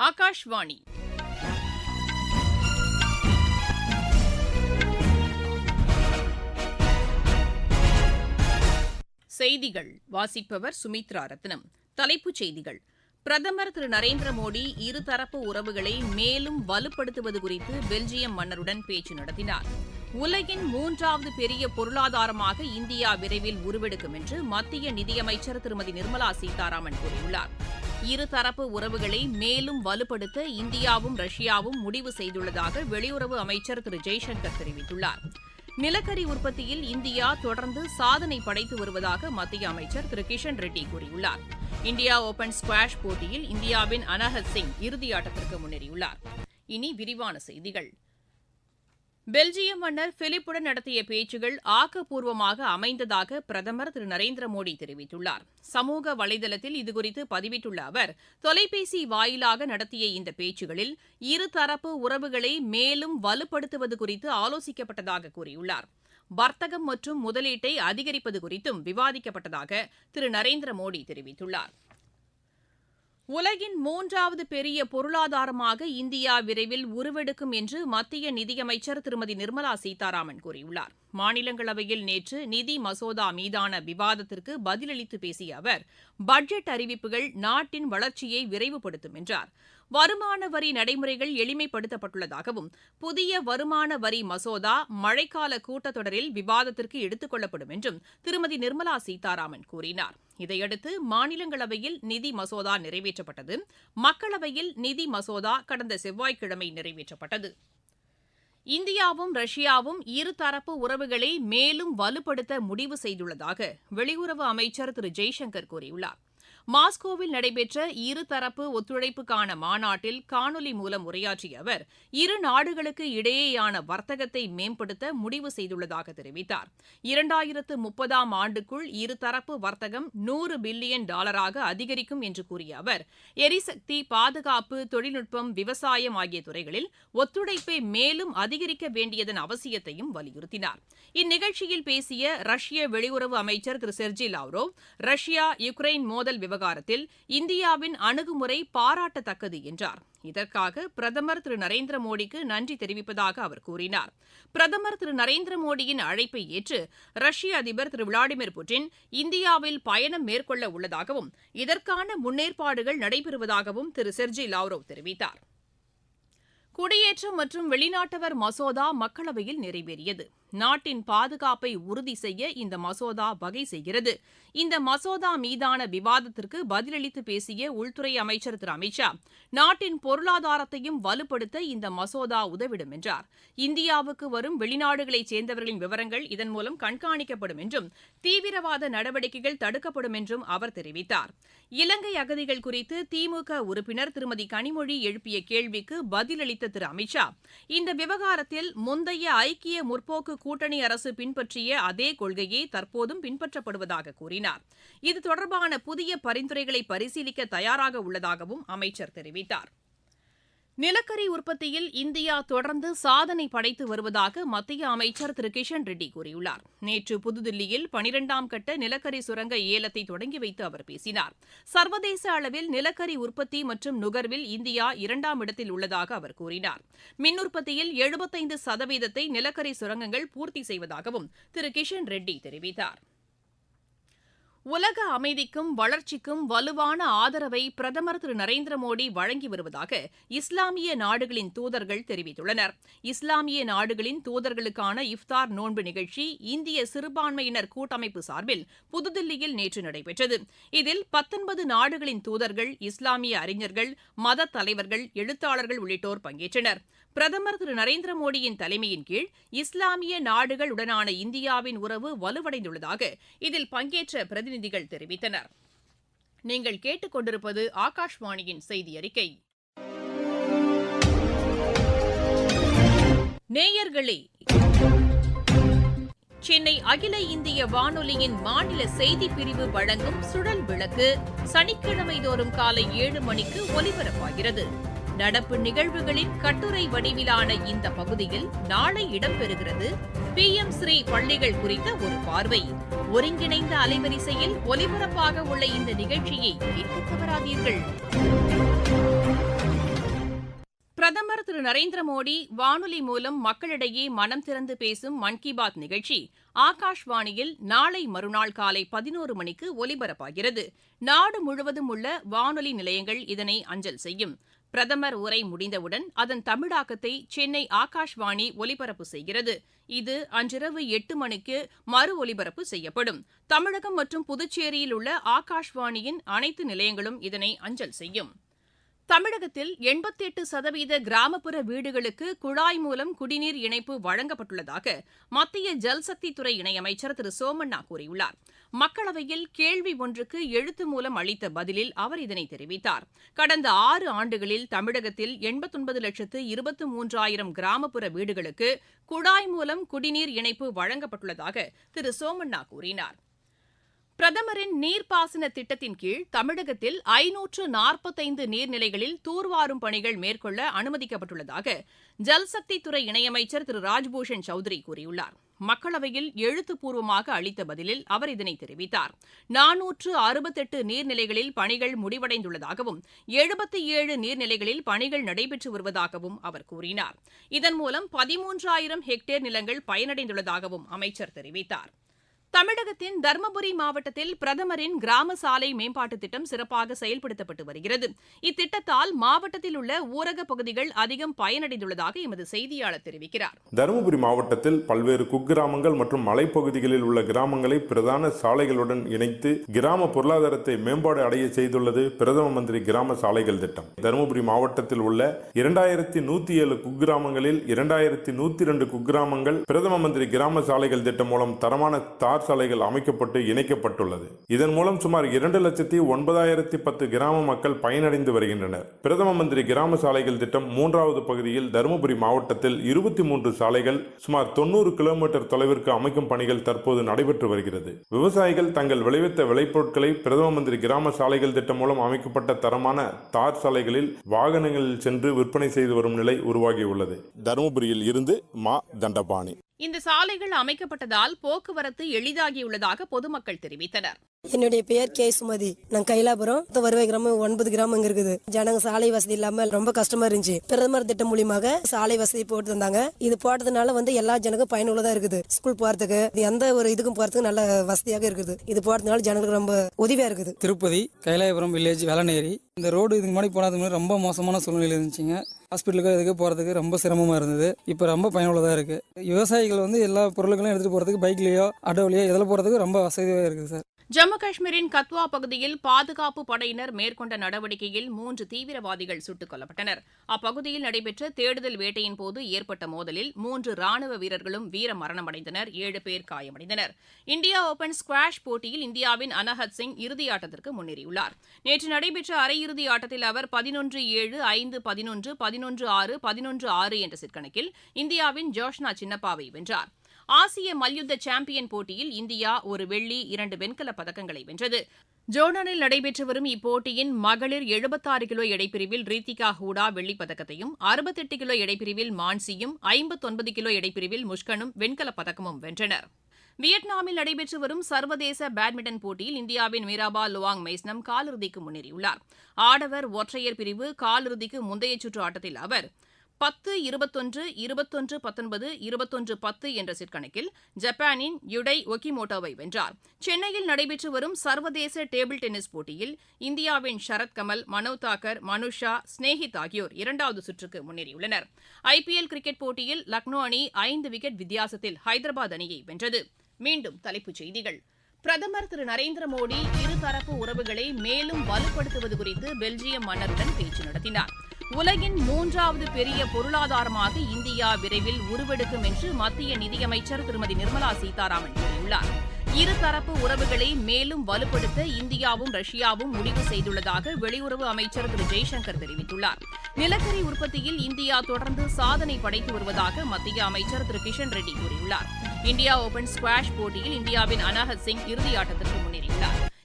ஆகாஷ்வாணி. செய்திகள். வாசிப்பவர் சுமித்ரா ரத்னம். தலைப்புச் செய்திகள். பிரதமர் திரு நரேந்திர மோடி இருதரப்பு உறவுகளை மேலும் வலுப்படுத்துவது குறித்து பெல்ஜியம் மன்னருடன் பேச்சு நடத்தினார். உலகின் மூன்றாவது பெரிய பொருளாதாரமாக இந்தியா விரைவில் உருவெடுக்கும் என்று மத்திய நிதியமைச்சர் திருமதி நிர்மலா சீதாராமன் கூறியுள்ளார். இருதரப்பு உறவுகளை மேலும் வலுப்படுத்த இந்தியாவும் ரஷ்யாவும் முடிவு செய்துள்ளதாக வெளியுறவு அமைச்சர் திரு ஜெய்சங்கர் தெரிவித்துள்ளார். நிலக்கரி உற்பத்தியில் இந்தியா தொடர்ந்து சாதனை படைத்து வருவதாக மத்திய அமைச்சர் திரு கிஷன் ரெட்டி கூறியுள்ளார். இந்தியா ஓபன் ஸ்குவாஷ் போட்டியில் இந்தியாவின் அனஹத் சிங் இறுதியாட்டத்திற்கு முன்னேறியுள்ளார். இனி விரிவான செய்திகள். பெல்ஜியம் மன்னர் பிலிப்புடன் நடத்திய பேச்சுகள் ஆக்கப்பூர்வமாக அமைந்ததாக பிரதமர் திரு நரேந்திர மோடி தெரிவித்துள்ளார். சமூக வலைதளத்தில் இதுகுறித்து பதிவிட்டுள்ள அவர் தொலைபேசி வாயிலாக நடத்திய இந்த பேச்சுகளில் இருதரப்பு உறவுகளை மேலும் வலுப்படுத்துவது குறித்து ஆலோசிக்கப்பட்டதாக கூறியுள்ளார். வர்த்தகம் மற்றும் முதலீட்டை அதிகரிப்பது குறித்தும் விவாதிக்கப்பட்டதாக திரு நரேந்திர மோடி தெரிவித்துள்ளார். உலகின் மூன்றாவது பெரிய பொருளாதாரமாக இந்தியா விரைவில் உருவெடுக்கும் என்று மத்திய நிதியமைச்சர் திருமதி நிர்மலா சீதாராமன் கூறியுள்ளார். மாநிலங்களவையில் நேற்று நிதி மசோதா மீதான விவாதத்திற்கு பதிலளித்து பேசிய அவர் பட்ஜெட் அறிவிப்புகள் நாட்டின் வளர்ச்சியை விரைவுபடுத்தும் என்றார். வருமான வரி நடைமுறைகள் எளிமைப்படுத்தப்பட்டுள்ளதாகவும் புதிய வருமான வரி மசோதா மழைக்கால கூட்டத்தொடரில் விவாதத்திற்கு எடுத்துக் கொள்ளப்படும் என்றும் திருமதி நிர்மலா சீதாராமன் கூறினார். இதையடுத்து மாநிலங்களவையில் நிதி மசோதா நிறைவேற்றப்பட்டது. மக்களவையில் நிதி மசோதா கடந்த செவ்வாய்க்கிழமை நிறைவேற்றப்பட்டது. இந்தியாவும் ரஷ்யாவும் இருதரப்பு உறவுகளை மேலும் வலுப்படுத்த முடிவு செய்துள்ளதாக வெளியுறவு அமைச்சர் திரு ஜெய்சங்கர் கூறியுள்ளார். மாஸ்கோவில் நடைபெற்ற இருதரப்பு ஒத்துழைப்புக்கான மாநாட்டில் காணொலி மூலம் உரையாற்றிய அவர் இரு நாடுகளுக்கு இடையேயான வர்த்தகத்தை மேம்படுத்த முடிவு செய்துள்ளதாக தெரிவித்தார். இரண்டாயிரத்து முப்பதாம் ஆண்டுக்குள் இருதரப்பு வர்த்தகம் நூறு பில்லியன் டாலராக அதிகரிக்கும் என்று கூறிய அவர் எரிசக்தி பாதுகாப்பு தொழில்நுட்பம் விவசாயம் ஆகிய துறைகளில் ஒத்துழைப்பை மேலும் அதிகரிக்க வேண்டியதன் அவசியத்தையும் வலியுறுத்தினார். இந்நிகழ்ச்சியில் பேசிய ரஷ்ய வெளியுறவு அமைச்சர் திரு செர்ஜி லாவ்ரோவ் ரஷ்யா யுக்ரைன் மோதல் விவகாரத்தில் இந்தியாவின் அணுகுமுறை பாராட்டத்தக்கது என்றார். இதற்காக பிரதமர் திரு நரேந்திர மோடிக்கு நன்றி தெரிவிப்பதாக அவர் கூறினார். பிரதமர் திரு நரேந்திர மோடியின் அழைப்பை ஏற்று ரஷ்ய அதிபர் திரு விளாடிமிர் புட்டின் இந்தியாவில் பயணம் மேற்கொள்ள உள்ளதாகவும் இதற்கான முன்னேற்பாடுகள் நடைபெறுவதாகவும் திரு செர்ஜி லாவ்ரோவ் தெரிவித்தார். குடியேற்றம் மற்றும் வெளிநாட்டவர் மசோதா மக்களவையில் நிறைவேறியது. நாட்டின் பாதுகாப்பை உறுதி செய்ய இந்த மசோதா வகை செய்கிறது. இந்த மசோதா மீதான விவாதத்திற்கு பதிலளித்து பேசிய உள்துறை அமைச்சர் திரு அமித் ஷா நாட்டின் பொருளாதாரத்தையும் வலுப்படுத்த இந்த மசோதா உதவிடும் என்றார். இந்தியாவுக்கு வரும் வெளிநாடுகளைச் சேர்ந்தவர்களின் விவரங்கள் இதன் மூலம் கண்காணிக்கப்படும் என்றும் தீவிரவாத நடவடிக்கைகள் தடுக்கப்படும் என்றும் அவர் தெரிவித்தார். இலங்கை அகதிகள் குறித்து திமுக உறுப்பினர் திருமதி கனிமொழி எழுப்பிய கேள்விக்கு பதிலளித்த திரு அமித் ஷா இந்த விவகாரத்தில் முந்தைய ஐக்கிய முற்போக்கு கூட்டணி அரசு பின்பற்றிய அதே கொள்கையே தற்போதும் பின்பற்றப்படுவதாக கூறினார். இது தொடர்பான புதிய பரிந்துரைகளை பரிசீலிக்க தயாராக உள்ளதாகவும் அமைச்சர் தெரிவித்தார். நிலக்கரி உற்பத்தியில் இந்தியா தொடர்ந்து சாதனை படைத்து வருவதாக மத்திய அமைச்சர் திரு. கிஷன் ரெட்டி கூறியுள்ளார். நேற்று புதுதில்லியில் பனிரெண்டாம் கட்ட நிலக்கரி சுரங்க ஏலத்தை தொடங்கி வைத்து அவர் பேசினார். சர்வதேச அளவில் நிலக்கரி உற்பத்தி மற்றும் நுகர்வில் இந்தியா இரண்டாம் இடத்தில் உள்ளதாக அவர் கூறினார். மின் உற்பத்தியில் எழுபத்தைந்து சதவீதத்தை நிலக்கரி சுரங்கங்கள் பூர்த்தி செய்வதாகவும் திரு. கிஷன் ரெட்டி தெரிவித்தார். உலக அமைதிக்கும் வளர்ச்சிக்கும் வலுவான ஆதரவை பிரதமர் திரு நரேந்திர மோடி வழங்கி வருவதாக இஸ்லாமிய நாடுகளின் தூதர்கள் தெரிவித்துள்ளனர். இஸ்லாமிய நாடுகளின் தூதர்களுக்கான இஃப்தார் நோன்பு நிகழ்ச்சி இந்திய சிறுபான்மையினர் கூட்டமைப்பு சார்பில் புதுதில்லியில் நேற்று நடைபெற்றது. இதில் பத்தொன்பது நாடுகளின் தூதர்கள் இஸ்லாமிய அறிஞர்கள் மத தலைவர்கள் எழுத்தாளர்கள் உள்ளிட்டோர் பங்கேற்றனர். பிரதமர் திரு நரேந்திர மோடியின் தலைமையின் கீழ் இஸ்லாமிய நாடுகள் உடனான இந்தியாவின் உறவு வலுவடைந்துள்ளதாக இதில் பங்கேற்ற பிரதிநிதிகள் தெரிவித்தனர். நீங்கள் கேட்டுக்கொண்டிருப்பது ஆகாஷ்வாணியின் செய்தி அறிக்கை நேயர்களே சென்னை அகில இந்திய வானொலியின் மாநில செய்திப் பிரிவு வழங்கும் சுழல் விளக்கு சனிக்கிழமை தோறும் காலை ஏழு மணிக்கு ஒலிபரப்பாகிறது. நடப்பு நிகழ்வுகளின் கட்டுரை வடிவிலான இந்த பகுதியில் நாளை இடம்பெறுகிறது. பி. எம். ஸ்ரீ பள்ளிகள் குறித்த ஒரு பார்வை. ஒருங்கிணைந்த அலைவரிசையில் ஒலிபரப்பாக உள்ள இந்த நிகழ்ச்சியை கேட்க தவறாதீர்கள். பிரதமர் திரு. நரேந்திர மோடி வானொலி மூலம் மக்களிடையே மனம் திறந்து பேசும் மன் கி பாத் நிகழ்ச்சி ஆகாஷ்வாணியில் நாளை மறுநாள் காலை பதினோரு மணிக்கு ஒலிபரப்பாகிறது. நாடு முழுவதும் உள்ள வானொலி நிலையங்கள் இதனை அஞ்சல் செய்யும். பிரதமர் உரை முடிந்தவுடன் அதன் தமிழாக்கத்தை சென்னை ஆகாஷ்வாணி ஒலிபரப்பு செய்கிறது. இது அன்றிரவு எட்டு மணிக்கு மறு ஒலிபரப்பு செய்யப்படும். தமிழகம் மற்றும் புதுச்சேரியில் உள்ள ஆகாஷ்வாணியின் அனைத்து நிலையங்களும் இதனை அஞ்சல் செய்யும். தமிழகத்தில் எண்பத்தி எட்டு சதவீத கிராமப்புற வீடுகளுக்கு குழாய் மூலம் குடிநீர் இணைப்பு வழங்கப்பட்டுள்ளதாக மத்திய ஜல்சக்தித்துறை இணையமைச்சர் திரு சோமண்ணா கூறியுள்ளார். மக்களவையில் கேள்வி ஒன்றுக்கு எழுத்து மூலம் அளித்த பதிலில் அவர் இதனை தெரிவித்தார். கடந்த ஆறு ஆண்டுகளில் தமிழகத்தில் எண்பத்தொன்பது லட்சத்து இருபத்து மூன்றாயிரம் கிராமப்புற வீடுகளுக்கு குழாய் மூலம் குடிநீர் இணைப்பு வழங்கப்பட்டுள்ளதாக திரு சோமண்ணா கூறினார். பிரதமரின் நீர்ப்பாசன திட்டத்தின் கீழ் தமிழகத்தில் ஐநூற்று நாற்பத்தைந்து நீர்நிலைகளில் தூர்வாரும் பணிகள் மேற்கொள்ள அனுமதிக்கப்பட்டுள்ளதாக ஜல்சக்தித்துறை இணையமைச்சர் திரு. ராஜ்பூஷன் சௌத்ரி கூறியுள்ளார். மக்களவையில் எழுத்துப்பூர்வமாக அளித்த பதிலில் அவர் இதனை தெரிவித்தார். நானூற்று அறுபத்தெட்டு நீர்நிலைகளில் பணிகள் முடிவடைந்துள்ளதாகவும் எழுபத்தி ஏழு நீர்நிலைகளில் பணிகள் நடைபெற்று வருவதாகவும் அவர் கூறினார். இதன் மூலம் பதிமூன்றாயிரம் ஹெக்டேர் நிலங்கள் பயனடைந்துள்ளதாகவும் அமைச்சர் தெரிவித்தார். தமிழகத்தின் தருமபுரி மாவட்டத்தில் பிரதமரின் கிராம சாலை மேம்பாட்டுத் திட்டம் சிறப்பாக செயல்படுத்தப்பட்டு வருகிறது. இத்திட்டத்தால் மாவட்டத்தில் உள்ள ஊரகப் பகுதிகள் அதிகம் பயனடைந்துள்ளதாக எமது செய்தியாளர் தெரிவிக்கிறார். தருமபுரி மாவட்டத்தில் பல்வேறு குக்கிராமங்கள் மற்றும் மலைப்பகுதிகளில் உள்ள கிராமங்களை பிரதான சாலைகளுடன் இணைத்து கிராம பொருளாதாரத்தை மேம்பாடு அடைய செய்துள்ளது பிரதம மந்திரி கிராம சாலைகள் திட்டம். தருமபுரி மாவட்டத்தில் உள்ள இரண்டாயிரத்தி நூத்தி ஏழு குக்கிராமங்களில் இரண்டாயிரத்தி நூத்தி ரெண்டு குக்கிராமங்கள் பிரதம மந்திரி கிராம சாலைகள் திட்டம் மூலம் தரமான தார் சாலைகள் அமைக்கப்பட்டு இணைக்கப்பட்டுள்ளது. இதன் மூலம் சுமார் இரண்டு லட்சத்தி ஒன்பதாயிரத்தி பத்து கிராம மக்கள் பயனடைந்து வருகின்றனர். பிரதம மந்திரி கிராம சாலைகள் திட்டம் மூன்றாவது பகுதியில் தருமபுரி மாவட்டத்தில் இருபத்தி மூன்று சாலைகள் சுமார் தொண்ணூறு கிலோமீட்டர் தொலைவிற்கு அமைக்கும் பணிகள் தற்போது நடைபெற்று வருகிறது. விவசாயிகள் தங்கள் விளைவித்த விளைபொருட்களை பிரதம மந்திரி கிராம சாலைகள் திட்டம் மூலம் அமைக்கப்பட்ட தரமான தார் சாலைகளில் வாகனங்களில் சென்று விற்பனை செய்து வரும் நிலை உருவாகியுள்ளது. தருமபுரியில் இருந்து மா. தண்டபாணி. இந்த சாலைகள் அமைக்கப்பட்டதால் போக்குவரத்து எளிதாகியுள்ளதாக பொதுமக்கள் தெரிவித்தனர். என்னுடைய பெயர் கே. சுமதி. நான் கைலாபுரம். வருவாய் கிராமம் ஒன்பது கிராமம் இங்க இருக்குது. ஜனங்க சாலை வசதி இல்லாம ரொம்ப கஷ்டமா இருந்துச்சு. பிரதமர் திட்டம் மூலியமாக சாலை வசதி போட்டு தந்தாங்க. இது போட்டதுனால வந்து எல்லா ஜனங்களுக்கும் பயனுள்ளதா இருக்குது. ஸ்கூல் போறதுக்கு இது எந்த ஒரு இதுக்கும் போறதுக்கு நல்ல வசதியாக இருக்குது. இது போறதுனால ஜனங்களுக்கு ரொம்ப உதவியா இருக்குது. திருப்பதி கைலாயபுரம் வில்லேஜ் வேலநேரி இந்த ரோடு இதுக்கு முன்னாடி போனதுக்கு முன்னாடி ரொம்ப மோசமான சூழ்நிலை இருந்துச்சுங்க. ஹாஸ்பிட்டலுக்கு இதுக்கு போகிறதுக்கு ரொம்ப சிரமமாக இருந்தது. இப்போ ரொம்ப பயனுள்ளதாக இருக்குது விவசாயிகள் வந்து எல்லா பொருட்களும் எடுத்துகிட்டு போகிறதுக்கு பைக்லேயோ அடவுலையோ இதில் போகிறதுக்கு ரொம்ப வசதியாக இருக்குது சார். ஜம்மு காஷ்மீரின் கத்வா பகுதியில் பாதுகாப்பு படையினர் மேற்கொண்ட நடவடிக்கையில் மூன்று தீவிரவாதிகள் சுட்டுக் கொல்லப்பட்டனர். அப்பகுதியில் நடைபெற்ற தேடுதல் வேட்டையின் போது ஏற்பட்ட மோதலில் மூன்று ராணுவ வீரர்களும் வீர மரணமடைந்தனர் ஏழு பேர் காயமடைந்தனர். இந்தியா ஓபன் ஸ்குவாஷ் போட்டியில் இந்தியாவின் அனஹத் சிங் இறுதியாட்டத்திற்கு முன்னேறியுள்ளார். நேற்று நடைபெற்ற அரையிறுதி ஆட்டத்தில் அவர் பதினொன்று ஏழு ஐந்து பதினொன்று பதினொன்று ஆறு பதினொன்று ஆறு என்ற சிற்கணக்கில் இந்தியாவின் ஜோஷ்னா சின்னப்பாவை வென்றார். ஆசிய மல்யுத்த சாம்பியன் போட்டியில் இந்தியா ஒரு வெள்ளி இரண்டு வெண்கலப் பதக்கங்களை வென்றது. ஜோர்டானில் நடைபெற்று வரும் இப்போட்டியின் மகளிர் எழுபத்தாறு கிலோ எடைப்பிரிவில் ரீத்திகா ஹூடா வெள்ளிப் பதக்கத்தையும் அறுபத்தெட்டு கிலோ எடைப்பிரிவில் மான்சியும் ஐம்பத்தொன்பது கிலோ எடைப்பிரிவில் முஷ்கனும் வெண்கலப் பதக்கமும் வென்றனர். வியட்நாமில் நடைபெற்று வரும் சர்வதேச பேட்மிண்டன் போட்டியில் இந்தியாவின் மீராபா லுவாங் மெய்ஸ்னம் காலிறுதிக்கு முன்னேறியுள்ளார். ஆடவர் ஒற்றையர் பிரிவு காலிறுதிக்கு முந்தைய சுற்று ஆட்டத்தில் அவர் பத்து இருபத்தொன்று இருபத்தொன்று பத்தொன்பது இருபத்தொன்று பத்து என்ற செட் கணக்கில் ஜப்பானின் யுடை ஒகிமோட்டோவை வென்றார். சென்னையில் நடைபெற்று வரும் சர்வதேச டேபிள் டென்னிஸ் போட்டியில் இந்தியாவின் ஷரத் கமல் தாக்கர் மனுஷா ஸ்னேஹித் ஆகியோர் இரண்டாவது சுற்றுக்கு முன்னேறியுள்ளனர். ஐபிஎல் கிரிக்கெட் போட்டியில் லக்னோ அணி ஐந்து விக்கெட் வித்தியாசத்தில் ஹைதராபாத் அணியை வென்றது. மீண்டும் தலைப்புச் செய்திகள். பிரதமர் திரு நரேந்திர மோடி இருதரப்பு உறவுகளை மேலும் வலுப்படுத்துவது குறித்து பெல்ஜியம் மன்னருடன் பேச்சு நடத்தினார். உலகின் மூன்றாவது பெரிய பொருளாதாரமாக இந்தியா விரைவில் உருவெடுக்கும் என்று மத்திய நிதியமைச்சர் திருமதி நிர்மலா சீதாராமன் கூறியுள்ளார். இருதரப்பு உறவுகளை மேலும் வலுப்படுத்த இந்தியாவும் ரஷ்யாவும் முடிவு செய்துள்ளதாக வெளியுறவு அமைச்சர் திரு. ஜெய்சங்கர் தெரிவித்துள்ளார். நிலக்கரி உற்பத்தியில் இந்தியா தொடர்ந்து சாதனை படைத்து வருவதாக மத்திய அமைச்சர் திரு. கிஷன் ரெட்டி கூறியுள்ளார். இந்தியா ஓபன் ஸ்குவாஷ் போட்டியில் இந்தியாவின் அனாஹத் சிங் இறுதியாட்டத்திற்கு முன்னேறியுள்ளார்.